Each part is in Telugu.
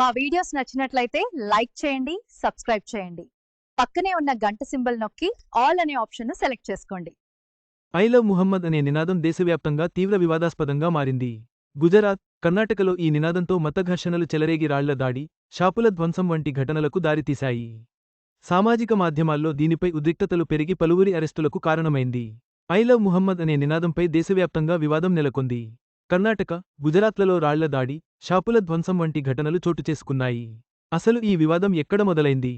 మా వీడియోస్ నచ్చినట్లయితే లైక్ చేయండి సబ్స్క్రైబ్ చేయండి. పక్కనే ఉన్న గంట సింబల్ నొక్కి ఆల్ అనే ఆప్షన్ను సెలెక్ట్ చేసుకోండి. ఐ లవ్ ముహమ్మద్ అనే నినాదం దేశవ్యాప్తంగా తీవ్ర వివాదాస్పదంగా మారింది. గుజరాత్ కర్ణాటకలో ఈ నినాదంతో మత ఘర్షణలు చెలరేగి రాళ్ళ దాడి షాపుల ధ్వంసం వంటి ఘటనలకు దారితీశాయి. సామాజిక మాధ్యమాల్లో దీనిపై ఉద్రిక్తతలు పెరిగి పలువురి అరెస్టులకు కారణమైంది. ఐ లవ్ ముహమ్మద్ అనే నినాదంపై దేశవ్యాప్తంగా వివాదం నెలకొంది. కర్ణాటక గుజరాత్లలో రాళ్ళ దాడి షాపుల ధ్వంసం వంటి ఘటనలు చోటుచేసుకున్నాయి అసలు ఈ వివాదం ఎక్కడ మొదలైంది?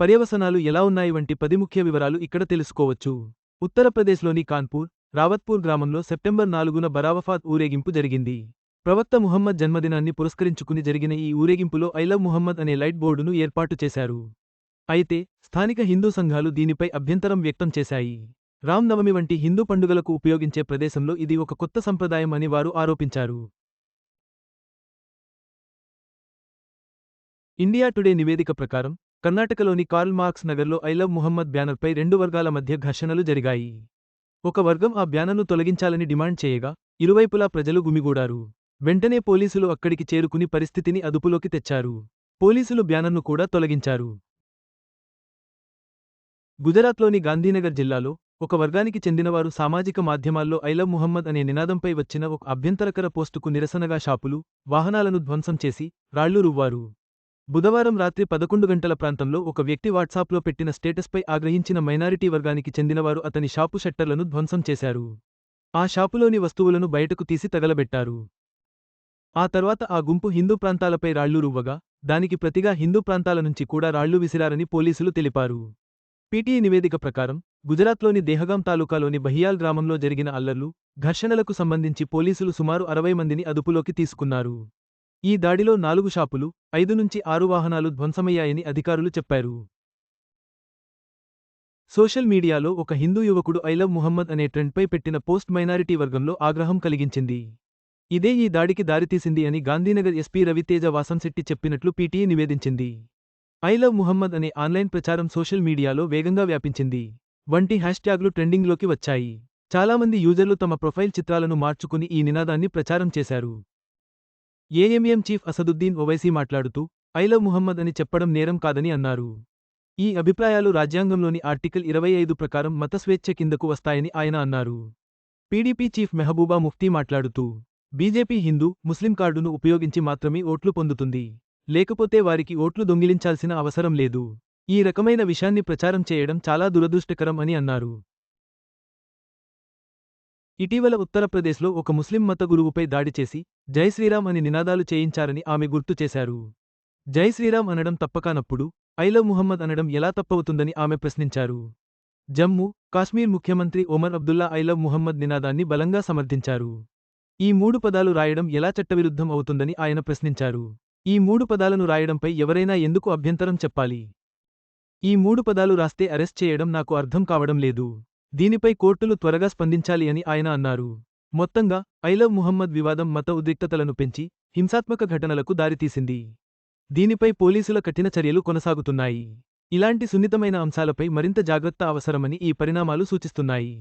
పర్యవసనాలు ఎలా ఉన్నాయి వంటి పది ముఖ్య వివరాలు ఇక్కడ తెలుసుకోవచ్చు. ఉత్తరప్రదేశ్లోని కాన్పూర్ రావత్పూర్ గ్రామంలో సెప్టెంబర్ నాలుగున బరావఫాత్ ఊరేగింపు జరిగింది. ప్రవక్త ముహమ్మద్ జన్మదినాన్ని పురస్కరించుకుని జరిగిన ఈ ఊరేగింపులో ఐ లవ్ ముహమ్మద్ అనే లైట్ బోర్డును ఏర్పాటు చేశారు. అయితే స్థానిక హిందూ సంఘాలు దీనిపై అభ్యంతరం వ్యక్తం చేశాయి. రామ్ నవమి వంటి హిందూ పండుగలకు ఉపయోగించే ప్రదేశంలో ఇది ఒక కొత్త సంప్రదాయం అని వారు ఆరోపించారు. ఇండియా టుడే నివేదిక ప్రకారం కర్ణాటకలోని కార్ల్ మార్క్స్ నగర్లో ఐ లవ్ ముహమ్మద్ బ్యానర్పై రెండు వర్గాల మధ్య ఘర్షణలు జరిగాయి. ఒక వర్గం ఆ బ్యానర్ను తొలగించాలని డిమాండ్ చేయగా ఇరువైపులా ప్రజలు గుమిగూడారు. వెంటనే పోలీసులు అక్కడికి చేరుకుని పరిస్థితిని అదుపులోకి తెచ్చారు. పోలీసులు బ్యానర్ను కూడా తొలగించారు. గుజరాత్లోని గాంధీనగర్ జిల్లాలో ఒక వర్గానికి చెందినవారు సామాజిక మాధ్యమాల్లో ఐలవ్ ముహమ్మద్ అనే నినాదంపై వచ్చిన ఒక అభ్యంతరకర పోస్టుకు నిరసనగా షాపులు వాహనాలను ధ్వంసం చేసి రాళ్ళు రువ్వారు బుధవారం రాత్రి పదకొండు గంటల ప్రాంతంలో ఒక వ్యక్తి వాట్సాప్లో పెట్టిన స్టేటస్పై ఆగ్రహించిన మైనారిటీ వర్గానికి చెందినవారు అతని షాపు షట్టర్లను ధ్వంసం చేశారు. ఆ షాపులోని వస్తువులను బయటకు తీసి తగలబెట్టారు. ఆ తర్వాత ఆ గుంపు హిందూ ప్రాంతాలపై రాళ్ళు రువ్వగా దానికి ప్రతిగా హిందూ ప్రాంతాల నుంచి కూడా రాళ్ళు విసిరారని పోలీసులు తెలిపారు. పీటీఐ నివేదిక ప్రకారం గుజరాత్లోని దేహగాం తాలూకాలోని బహియాల్ గ్రామంలో జరిగిన అల్లర్లు ఘర్షణలకు సంబంధించి పోలీసులు సుమారు అరవై మందిని అదుపులోకి తీసుకున్నారు. ఈ దాడిలో నాలుగు షాపులు ఐదు నుంచి ఆరు వాహనాలు ధ్వంసమయ్యాయని అధికారులు చెప్పారు. సోషల్ మీడియాలో ఒక హిందూ యువకుడు ఐలవ్ ముహమ్మద్ అనే ట్రెండ్పై పెట్టిన పోస్ట్ మైనారిటీ వర్గంలో ఆగ్రహం కలిగించింది. ఇదే ఈ దాడికి దారితీసింది అని గాంధీనగర్ ఎస్పీ రవితేజ వాసంశెట్టి చెప్పినట్లు పీటీఐ నివేదించింది. ఐలవ్ ముహమ్మద్ అనే ఆన్లైన్ ప్రచారం సోషల్ మీడియాలో వేగంగా వ్యాపించింది. వంటి హ్యాష్ట్యాగ్లు ట్రెండింగ్లోకి వచ్చాయి. చాలామంది యూజర్లు తమ ప్రొఫైల్ చిత్రాలను మార్చుకుని ఈ నినాదాన్ని ప్రచారం చేశారు. ఏఎంఎం చీఫ్ అసదుద్దీన్ ఒవైసీ మాట్లాడుతూ ఐ లవ్ ముహమ్మద్ అని చెప్పడం నేరం కాదని అన్నారు. ఈ అభిప్రాయాలు రాజ్యాంగంలోని ఆర్టికల్ ఇరవై ఐదు ప్రకారం మత స్వేచ్ఛ కిందకు వస్తాయని ఆయన అన్నారు. పీడీపీ చీఫ్ మెహబూబా ముఫ్తీ మాట్లాడుతూ బీజేపీ హిందూ ముస్లిం కార్డును ఉపయోగించి మాత్రమే ఓట్లు పొందుతుంది. లేకపోతే వారికి ఓట్లు దొంగిలించాల్సిన అవసరం లేదు. ఈ రకమైన విషయాన్ని ప్రచారం చేయడం చాలా దురదృష్టకరం అని అన్నారు. ఇటీవల ఉత్తరప్రదేశ్లో ఒక ముస్లిం మత గురువుపై దాడి చేసి జై శ్రీరామ్ అని నినాదాలు చేయించారని ఆమె గుర్తు చేశారు. జై శ్రీరామ్ అనడం తప్పకానప్పుడు ఐలవ్ ముహమ్మద్ అనడం ఎలా తప్పవుతుందని ఆమె ప్రశ్నించారు. జమ్మూ కాశ్మీర్ ముఖ్యమంత్రి ఒమర్ అబ్దుల్లా ఐలవ్ ముహమ్మద్ నినాదాన్ని బలంగా సమర్థించారు. ఈ మూడు పదాలు రాయడం ఎలా చట్టవిరుద్ధం అవుతుందని ఆయన ప్రశ్నించారు. ఈ మూడు పదాలను రాయడంపై ఎవరైనా ఎందుకు అభ్యంతరం చెప్పాలి? ఈ మూడు పదాలు రాస్తే అరెస్ట్ చేయడం నాకు అర్థం కావడం లేదు. దీనిపై కోర్టులు త్వరగా స్పందించాలి అని ఆయన అన్నారు. మొత్తంగా ఐలవ్ ముహమ్మద్ వివాదం మత ఉద్రిక్తతలను పెంచి హింసాత్మక ఘటనలకు దారితీసింది. దీనిపై పోలీసుల కఠిన చర్యలు కొనసాగుతున్నాయి. ఇలాంటి సున్నితమైన అంశాలపై మరింత జాగ్రత్త అవసరమని ఈ పరిణామాలు సూచిస్తున్నాయి.